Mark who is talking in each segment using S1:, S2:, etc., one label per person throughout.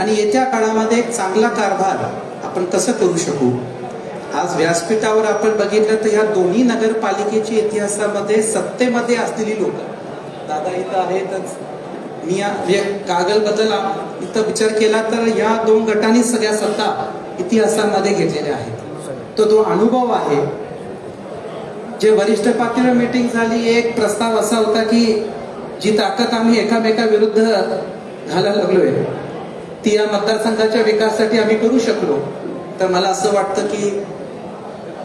S1: आणि येत्या काळामध्ये एक चांगला कारभार आपण कसं करू शकू? आज व्यासपीठावर आपण बघितलं तर ह्या दोन्ही नगरपालिकेच्या इतिहासामध्ये सत्तेमध्ये असलेली लोक. दादा इथं आहेतच मी या कागल बदल इथं विचार केला तर या दोन गटांनी सगळ्या सत्ता इतिहासामध्ये घेतलेल्या आहेत. तो जो अनुभव आहे जे वरिष्ठ पातळीवर मीटिंग झाली एक प्रस्ताव असा होता की जी ताकद आम्ही एकामेका विरुद्ध घालायला लागलोय. ती या मतदारसंघाच्या विकासासाठी आम्ही करू शकलो. तर मला असं वाटतं की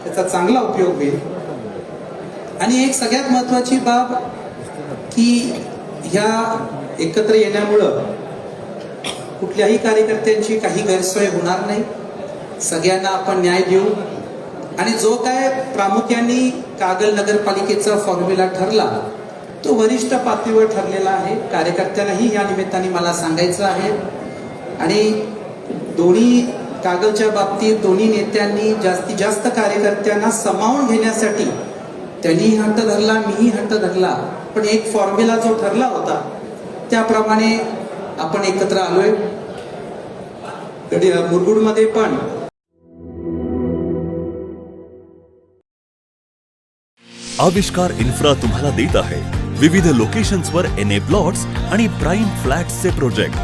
S1: त्याचा चांगला उपयोग होईल. आणि एक सगळ्यात महत्वाची बाब की ह्या एकत्र येण्यामुळं कुठल्याही कार्यकर्त्यांची काही गैरसोय होणार नाही. सगळ्यांना आपण न्याय देऊ. आणि जो काय प्रामुख्याने कागल नगरपालिकेचा फॉर्म्युला ठरला तो वरिष्ठ पातळीवर ठरलेला आहे. कार्यकर्त्यांनाही या निमित्ताने मला सांगायचं आहे. आणि दोन्ही कागलच्या बाबतीत दोन्ही नेत्यांनी जास्तीत जास्त कार्यकर्त्यांना समावून घेण्यासाठी त्यांनीही हट्ट धरला मीही हट्ट धरला. पण एक फॉर्म्युला जो ठरला होता त्याप्रमाणे आपण एकत्र आलोय. मुरगुडमध्ये पण
S2: आविष्कार इन्फ्रा तुम्हाला देत आहे. विविध लोकेशन्सवर एन ए प्लॉट्स आणि प्राईम फ्लॅट्सचे प्रोजेक्ट